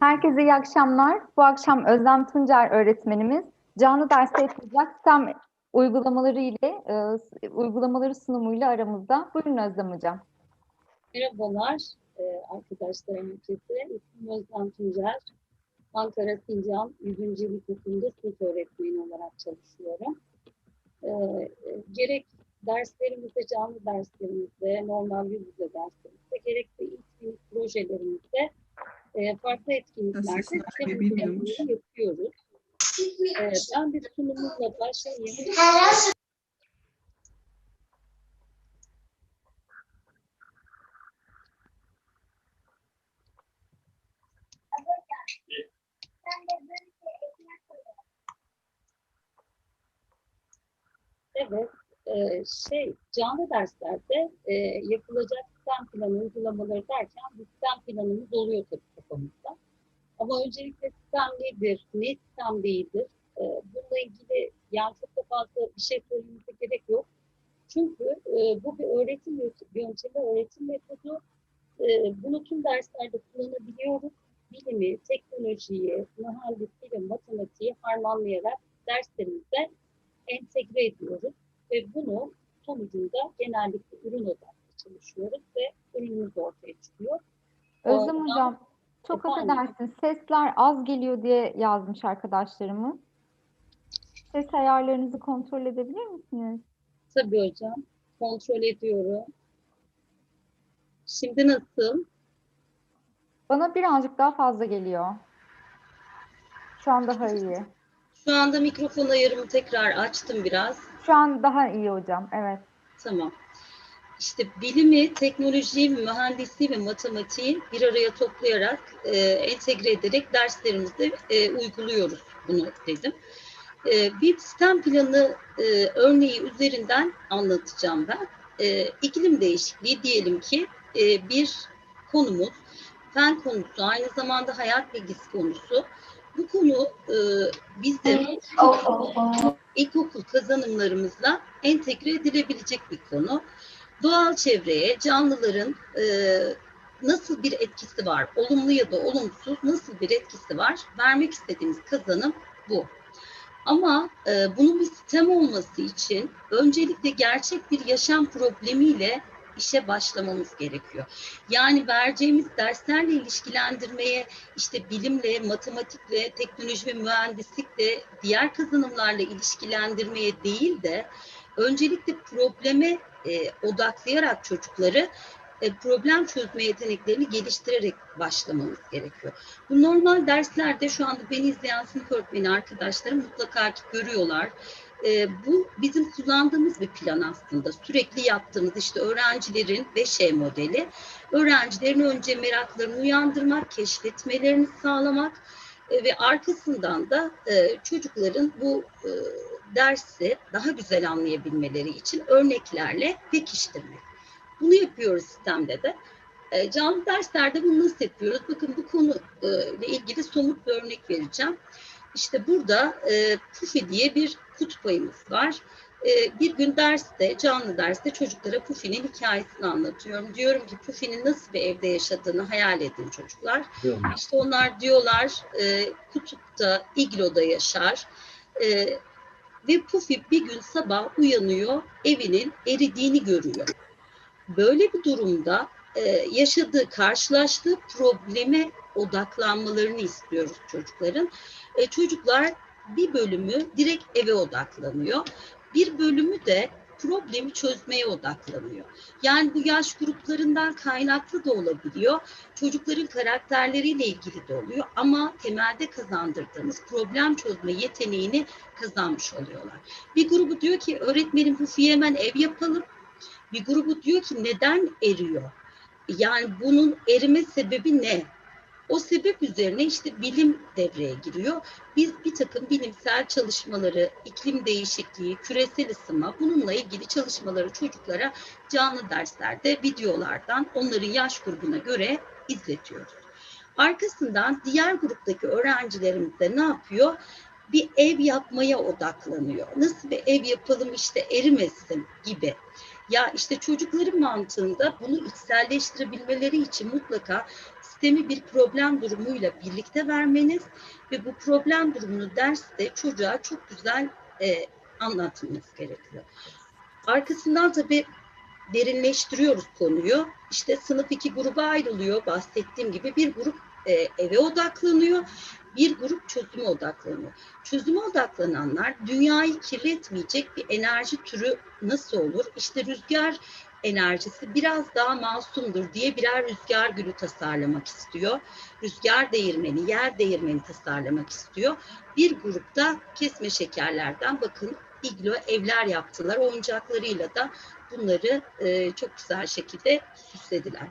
Herkese iyi akşamlar. Bu akşam Özlem Tuncer öğretmenimiz canlı derste yapılacak STEM uygulamaları ile e, uygulamaları sunumuyla aramızda. Buyurun Özlem Hocam. Merhabalar e, arkadaşlarım herkese. İsmim Özlem Tuncer. Ankara Sincan 100. Yıllık Okulunda sınıf öğretmeni olarak çalışıyorum. E, e, gerek derslerimizde, canlı derslerimizde, normal yüz yüze derslerimizde, gerek de eğitim projelerimizde e, farklı etkinliklerde bilmiyormuş. uygulamaları yapıyoruz. E, ben bir sunumumla başlayayım. Evet, e, şey canlı derslerde e, yapılacak sistem planı uygulamaları derken bir sistem planımız oluyor tabii kafamızda. Ama öncelikle sistem nedir, ne sistem değildir? E, bununla ilgili yani çok da fazla bir şey söylememize gerek yok. Çünkü e, bu bir öğretim yöntemi, öğretim metodu. E, bunu tüm derslerde kullanabiliyoruz. Bilimi, teknolojiyi, mühendisliği ve matematiği harmanlayarak derslerimizde entegre ediyoruz ve bunu sonucunda genellikle ürün odaklı çalışıyoruz ve ürünümüz ortaya çıkıyor. Özlem Hocam, çok Efendim? affedersiniz. Sesler az geliyor diye yazmış arkadaşlarımız. Ses ayarlarınızı kontrol edebilir misiniz? Tabii hocam, kontrol ediyorum. Şimdi nasıl? Bana birazcık daha fazla geliyor. Şu an daha iyi. Şu anda mikrofon ayarımı tekrar açtım biraz. Şu an daha iyi hocam. Evet. Tamam. İşte bilimi, teknolojiyi, mühendisliği ve matematiği bir araya toplayarak, e, entegre ederek derslerimizde e, uyguluyoruz bunu dedim. E, bir sistem planı e, örneği üzerinden anlatacağım ben. E, iklim değişikliği diyelim ki e, bir konumuz, fen konusu, aynı zamanda hayat bilgisi konusu. Bu konu e, bizim ilkokul kazanımlarımızla entegre edilebilecek bir konu. Doğal çevreye canlıların e, nasıl bir etkisi var, olumlu ya da olumsuz nasıl bir etkisi var, vermek istediğimiz kazanım bu. Ama e, bunun bir sistem olması için öncelikle gerçek bir yaşam problemiyle işe başlamamız gerekiyor. Yani vereceğimiz derslerle ilişkilendirmeye işte bilimle, matematikle, teknoloji ve mühendislikle, diğer kazanımlarla ilişkilendirmeye değil de öncelikle probleme e, odaklayarak çocukları e, problem çözme yeteneklerini geliştirerek başlamamız gerekiyor. Bu normal derslerde şu anda beni izleyen sınıf öğretmeni arkadaşlarım mutlaka ki görüyorlar. E, bu bizim kullandığımız bir plan aslında. Sürekli yaptığımız işte öğrencilerin 5E modeli. Öğrencilerin önce meraklarını uyandırmak, keşfetmelerini sağlamak e, ve arkasından da e, çocukların bu e, dersi daha güzel anlayabilmeleri için örneklerle pekiştirmek. Bunu yapıyoruz sistemde de. E, canlı derslerde bunu nasıl yapıyoruz? Bakın bu konu ile ilgili somut bir örnek vereceğim. İşte burada e, Pufi diye bir kutup ayımız var. E, bir gün derste, canlı derste çocuklara Pufi'nin hikayesini anlatıyorum. Diyorum ki Pufi'nin nasıl bir evde yaşadığını hayal edin çocuklar. İşte onlar diyorlar e, kutupta, igloda yaşar. E, ve Pufi bir gün sabah uyanıyor, evinin eridiğini görüyor. Böyle bir durumda e, yaşadığı, karşılaştığı probleme odaklanmalarını istiyoruz çocukların. E, çocuklar bir bölümü direkt eve odaklanıyor. Bir bölümü de problemi çözmeye odaklanıyor. Yani bu yaş gruplarından kaynaklı da olabiliyor. Çocukların karakterleriyle ilgili de oluyor ama temelde kazandırdığımız problem çözme yeteneğini kazanmış oluyorlar. Bir grubu diyor ki öğretmenim bu hemen ev yapalım. Bir grubu diyor ki neden eriyor? Yani bunun erime sebebi ne? O sebep üzerine işte bilim devreye giriyor. Biz bir takım bilimsel çalışmaları, iklim değişikliği, küresel ısınma bununla ilgili çalışmaları çocuklara canlı derslerde, videolardan onların yaş grubuna göre izletiyoruz. Arkasından diğer gruptaki öğrencilerimiz de ne yapıyor? Bir ev yapmaya odaklanıyor. Nasıl bir ev yapalım işte erimesin gibi. Ya işte çocukların mantığında bunu içselleştirebilmeleri için mutlaka sistemi bir problem durumuyla birlikte vermeniz ve bu problem durumunu derste çocuğa çok güzel e, anlatmanız gerekiyor. Arkasından tabii derinleştiriyoruz konuyu. İşte sınıf iki gruba ayrılıyor. Bahsettiğim gibi bir grup e, eve odaklanıyor, bir grup çözüme odaklanıyor. Çözüme odaklananlar dünyayı kirletmeyecek bir enerji türü nasıl olur? İşte rüzgar enerjisi biraz daha masumdur diye birer rüzgar gülü tasarlamak istiyor. Rüzgar değirmeni, yer değirmeni tasarlamak istiyor. Bir grupta kesme şekerlerden bakın iglo evler yaptılar. Oyuncaklarıyla da bunları e, çok güzel şekilde süslediler.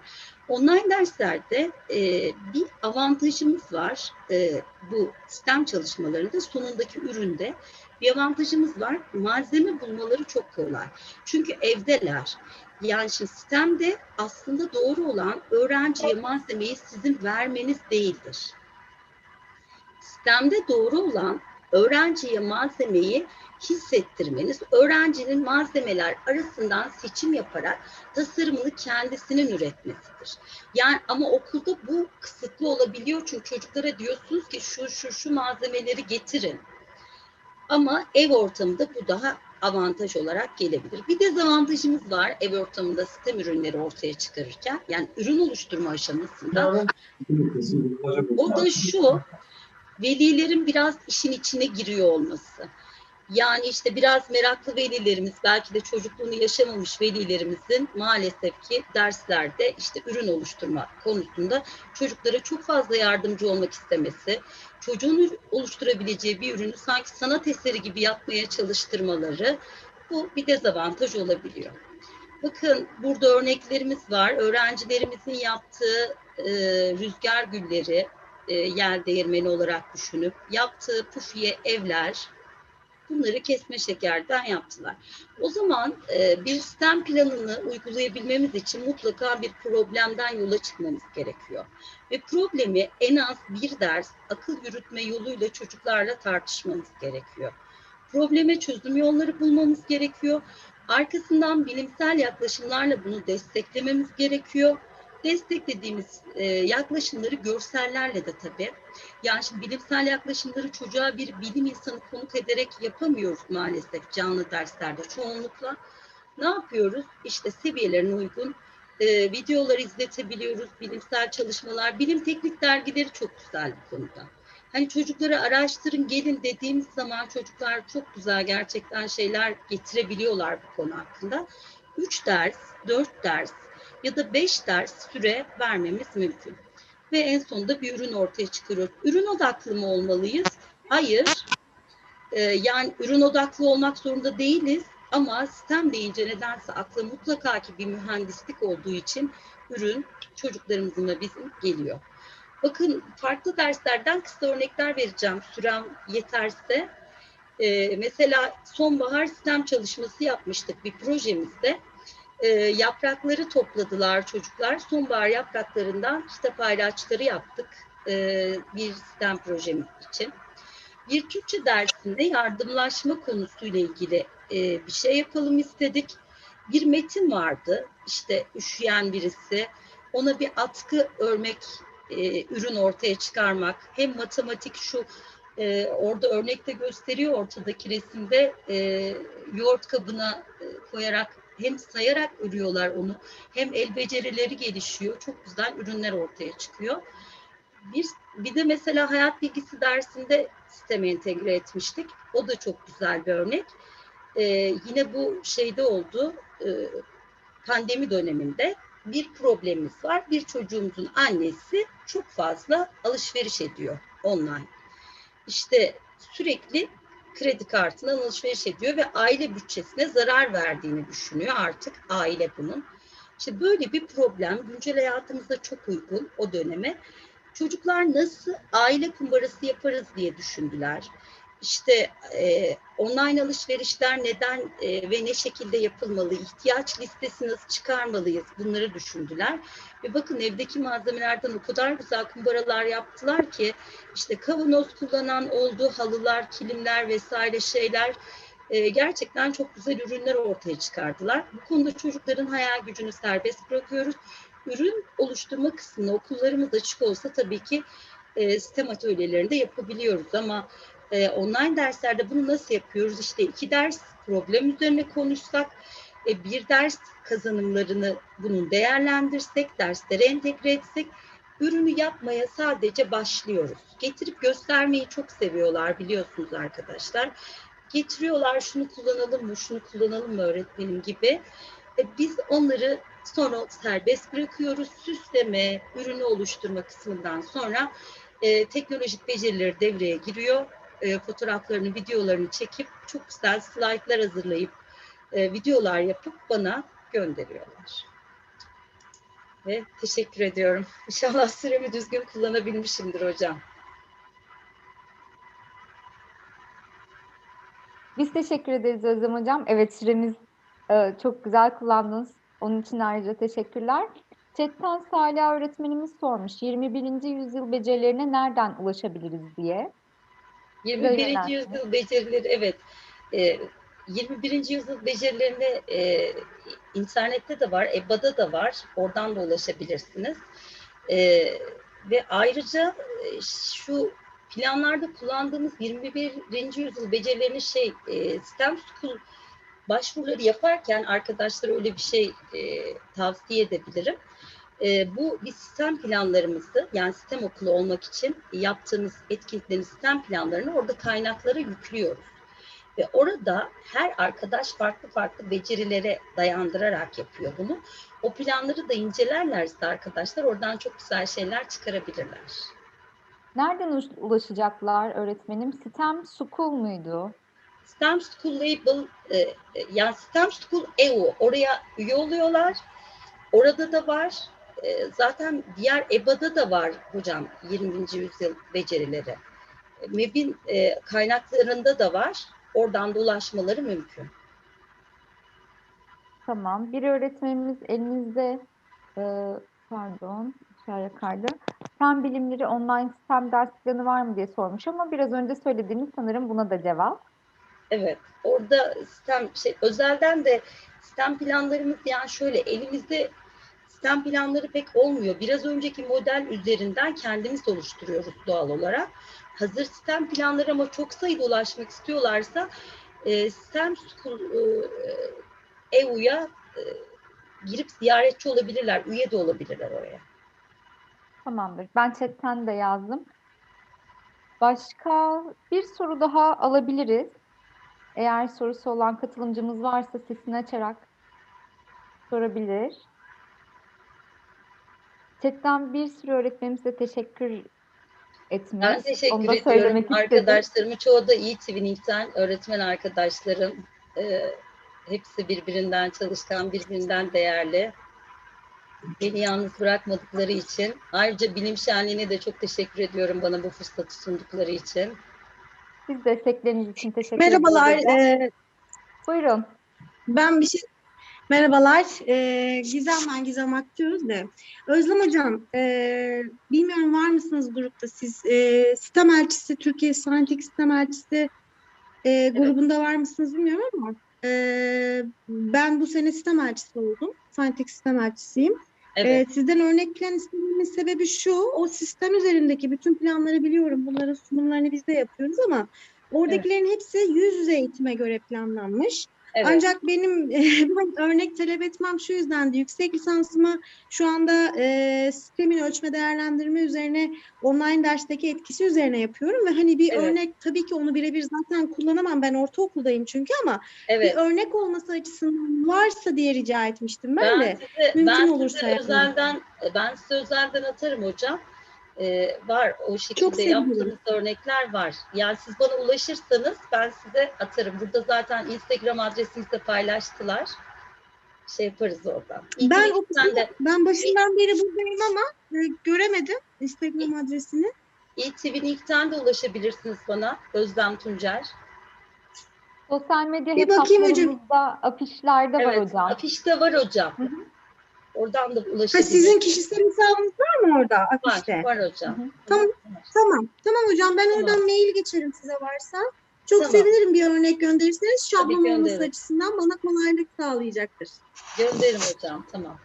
Online derslerde e, bir avantajımız var. E, bu sistem çalışmalarında sonundaki üründe bir avantajımız var. Malzeme bulmaları çok kolay. Çünkü evdeler. Yani şimdi sistemde aslında doğru olan öğrenciye malzemeyi sizin vermeniz değildir. Sistemde doğru olan öğrenciye malzemeyi hissettirmeniz, öğrencinin malzemeler arasından seçim yaparak tasarımını kendisinin üretmesidir. Yani ama okulda bu kısıtlı olabiliyor çünkü çocuklara diyorsunuz ki şu şu şu malzemeleri getirin. Ama ev ortamında bu daha avantaj olarak gelebilir. Bir dezavantajımız var ev ortamında sistem ürünleri ortaya çıkarırken. Yani ürün oluşturma aşamasında. O da şu, velilerin biraz işin içine giriyor olması. Yani işte biraz meraklı velilerimiz, belki de çocukluğunu yaşamamış velilerimizin maalesef ki derslerde işte ürün oluşturma konusunda çocuklara çok fazla yardımcı olmak istemesi, çocuğun oluşturabileceği bir ürünü sanki sanat eseri gibi yapmaya çalıştırmaları bu bir dezavantaj olabiliyor. Bakın burada örneklerimiz var. Öğrencilerimizin yaptığı e, rüzgar gülleri, e, yer değirmeni olarak düşünüp yaptığı pufiye evler, bunları kesme şekerden yaptılar. O zaman e, bir sistem planını uygulayabilmemiz için mutlaka bir problemden yola çıkmamız gerekiyor. Ve problemi en az bir ders akıl yürütme yoluyla çocuklarla tartışmamız gerekiyor. Probleme çözüm yolları bulmamız gerekiyor. Arkasından bilimsel yaklaşımlarla bunu desteklememiz gerekiyor desteklediğimiz e, yaklaşımları görsellerle de tabii. Yani şimdi bilimsel yaklaşımları çocuğa bir bilim insanı konuk ederek yapamıyoruz maalesef canlı derslerde çoğunlukla. Ne yapıyoruz? İşte seviyelerine uygun e, videolar izletebiliyoruz, bilimsel çalışmalar, bilim teknik dergileri çok güzel bu konuda. Hani çocukları araştırın gelin dediğimiz zaman çocuklar çok güzel gerçekten şeyler getirebiliyorlar bu konu hakkında. Üç ders, dört ders ya da 5 ders süre vermemiz mümkün. Ve en sonunda bir ürün ortaya çıkarıyoruz. Ürün odaklı mı olmalıyız? Hayır. Ee, yani ürün odaklı olmak zorunda değiliz. Ama sistem deyince nedense akla mutlaka ki bir mühendislik olduğu için ürün çocuklarımızın ve bizim geliyor. Bakın farklı derslerden kısa örnekler vereceğim sürem yeterse. Ee, mesela sonbahar sistem çalışması yapmıştık bir projemizde e, yaprakları topladılar çocuklar. Sonbahar yapraklarından kitap ayraçları yaptık e, bir sistem projemiz için. Bir Türkçe dersinde yardımlaşma konusuyla ilgili e, bir şey yapalım istedik. Bir metin vardı, işte üşüyen birisi, ona bir atkı örmek, e, ürün ortaya çıkarmak, hem matematik şu e, orada örnekte gösteriyor ortadaki resimde e, yoğurt kabına e, koyarak hem sayarak örüyorlar onu hem el becerileri gelişiyor. Çok güzel ürünler ortaya çıkıyor. Bir, bir de mesela hayat bilgisi dersinde sisteme entegre etmiştik. O da çok güzel bir örnek. Ee, yine bu şeyde oldu e, pandemi döneminde bir problemimiz var. Bir çocuğumuzun annesi çok fazla alışveriş ediyor online. İşte sürekli kredi kartından alışveriş ediyor ve aile bütçesine zarar verdiğini düşünüyor artık aile bunun. İşte böyle bir problem güncel hayatımızda çok uygun o döneme. Çocuklar nasıl aile kumbarası yaparız diye düşündüler. İşte e, online alışverişler neden e, ve ne şekilde yapılmalı, ihtiyaç listesi nasıl çıkarmalıyız bunları düşündüler. Ve bakın evdeki malzemelerden o kadar güzel kumbaralar yaptılar ki işte kavanoz kullanan oldu, halılar, kilimler vesaire şeyler e, gerçekten çok güzel ürünler ortaya çıkardılar. Bu konuda çocukların hayal gücünü serbest bırakıyoruz. Ürün oluşturma kısmını okullarımız açık olsa tabii ki e, sistem atölyelerinde yapabiliyoruz ama e, online derslerde bunu nasıl yapıyoruz? İşte iki ders problem üzerine konuşsak, e, bir ders kazanımlarını bunun değerlendirsek, derslere entegre etsek, ürünü yapmaya sadece başlıyoruz. Getirip göstermeyi çok seviyorlar biliyorsunuz arkadaşlar. Getiriyorlar şunu kullanalım mı, şunu kullanalım mı öğretmenim gibi. E, biz onları sonra serbest bırakıyoruz. Süsleme, ürünü oluşturma kısmından sonra e, teknolojik becerileri devreye giriyor. E, fotoğraflarını, videolarını çekip çok güzel slaytlar hazırlayıp e, videolar yapıp bana gönderiyorlar. Ve teşekkür ediyorum. İnşallah süremi düzgün kullanabilmişimdir hocam. Biz teşekkür ederiz Özlem Hocam. Evet süremiz e, çok güzel kullandınız. Onun için ayrıca teşekkürler. Chatten Salih öğretmenimiz sormuş. 21. yüzyıl becerilerine nereden ulaşabiliriz diye. 21. yönelsin. yüzyıl becerileri evet. E, 21. yüzyıl becerilerine e, internette de var, EBA'da da var. Oradan da ulaşabilirsiniz. E, ve ayrıca e, şu planlarda kullandığımız 21. yüzyıl becerilerini şey e, STEM School başvuruları yaparken arkadaşlara öyle bir şey e, tavsiye edebilirim. E, bu biz sistem planlarımızı yani sistem okulu olmak için yaptığımız etkinliklerin sistem planlarını orada kaynaklara yüklüyoruz. Ve orada her arkadaş farklı farklı becerilere dayandırarak yapıyor bunu. O planları da incelerlerse arkadaşlar oradan çok güzel şeyler çıkarabilirler. Nereden ulaşacaklar öğretmenim? Sistem School muydu? STEM School Label, e, e, yani STEM School EU oraya üye oluyorlar. Orada da var. E, zaten diğer EBA'da da var hocam 20. yüzyıl becerileri. E, MEB'in e, kaynaklarında da var. Oradan da ulaşmaları mümkün. Tamam. Bir öğretmenimiz elinizde e, pardon aşağıya kaydı. Fen bilimleri online sistem ders planı var mı diye sormuş ama biraz önce söylediğiniz sanırım buna da cevap. Evet, orada sistem şey özelden de sistem planlarımız yani şöyle elimizde sistem planları pek olmuyor. Biraz önceki model üzerinden kendimiz oluşturuyoruz doğal olarak. Hazır sistem planları ama çok sayıda ulaşmak istiyorlarsa e, sistem e, EU'ya e, girip ziyaretçi olabilirler, üye de olabilirler oraya. Tamamdır. Ben chatten de yazdım. Başka bir soru daha alabiliriz. Eğer sorusu olan katılımcımız varsa sesini açarak sorabilir. Chatten bir sürü öğretmenimize teşekkür etmiş. Ben teşekkür Onu da ediyorum söylemek istedim. arkadaşlarımı. Çoğu da iyi Twinning'den öğretmen arkadaşlarım. Ee, hepsi birbirinden çalışkan, birbirinden değerli. Beni yalnız bırakmadıkları için. Ayrıca Bilim Şenliği'ne de çok teşekkür ediyorum bana bu fırsatı sundukları için. Biz destekleriniz için teşekkür Merhabalar. ederiz. e, Buyurun. ben bir şey Merhabalar. E, Gizem ben Gizem Akçöz de. Özlem Hocam, e, bilmiyorum var mısınız grupta siz? E, sistem elçisi, Türkiye Scientific Sistem Elçisi e, grubunda var mısınız bilmiyorum ama e, ben bu sene sistem elçisi oldum. Scientific Sistem Elçisiyim. Evet, Ee, sizden örnek plan istememin sebebi şu, o sistem üzerindeki bütün planları biliyorum. Bunların sunumlarını biz de yapıyoruz ama oradakilerin hepsi yüz yüze eğitime göre planlanmış. Evet. Ancak benim ben örnek talep etmem şu yüzdendi. Yüksek lisansımı şu anda e, sistemin ölçme değerlendirme üzerine online dersteki etkisi üzerine yapıyorum ve hani bir Evet. örnek tabii ki onu birebir zaten kullanamam. Ben ortaokuldayım çünkü ama evet. bir örnek olması açısından varsa diye rica etmiştim ben, de. size, Mümkün ben olursa size özelden ben size özelden atarım hocam. Ee, var o şekilde yaptığınız örnekler var. Yani siz bana ulaşırsanız ben size atarım. Burada zaten Instagram adresimizde paylaştılar. Şey yaparız oradan. Ben o İlk de Ben başından beri buradayım ama e, göremedim Instagram adresini. eTV'den de ulaşabilirsiniz bana. Özlem Tuncer. Sosyal medya Bir bakayım hocam. afişlerde var Evet, hocam. afişte var hocam. Hı hı. Oradan da Ha, ulaşabilirsiniz. sizin kişisel hesabınız var mı orada var, afişte? var hocam. Hı hı. Tamam. Tamam. Tamam hocam ben Tamam. oradan mail geçerim size varsa. Çok Tamam. sevinirim bir örnek gönderirseniz. Şablonlaması gönderirim. açısından bana kolaylık sağlayacaktır. Gönderirim hocam. Tamam.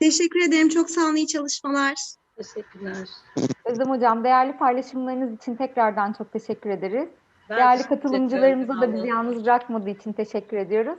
Teşekkür ederim. Çok sağ olun. iyi çalışmalar. Teşekkürler. Özlem Hocam değerli paylaşımlarınız için tekrardan çok teşekkür ederiz. Ben değerli teşekkür katılımcılarımıza da bizi yalnız bırakmadığı için teşekkür ediyoruz.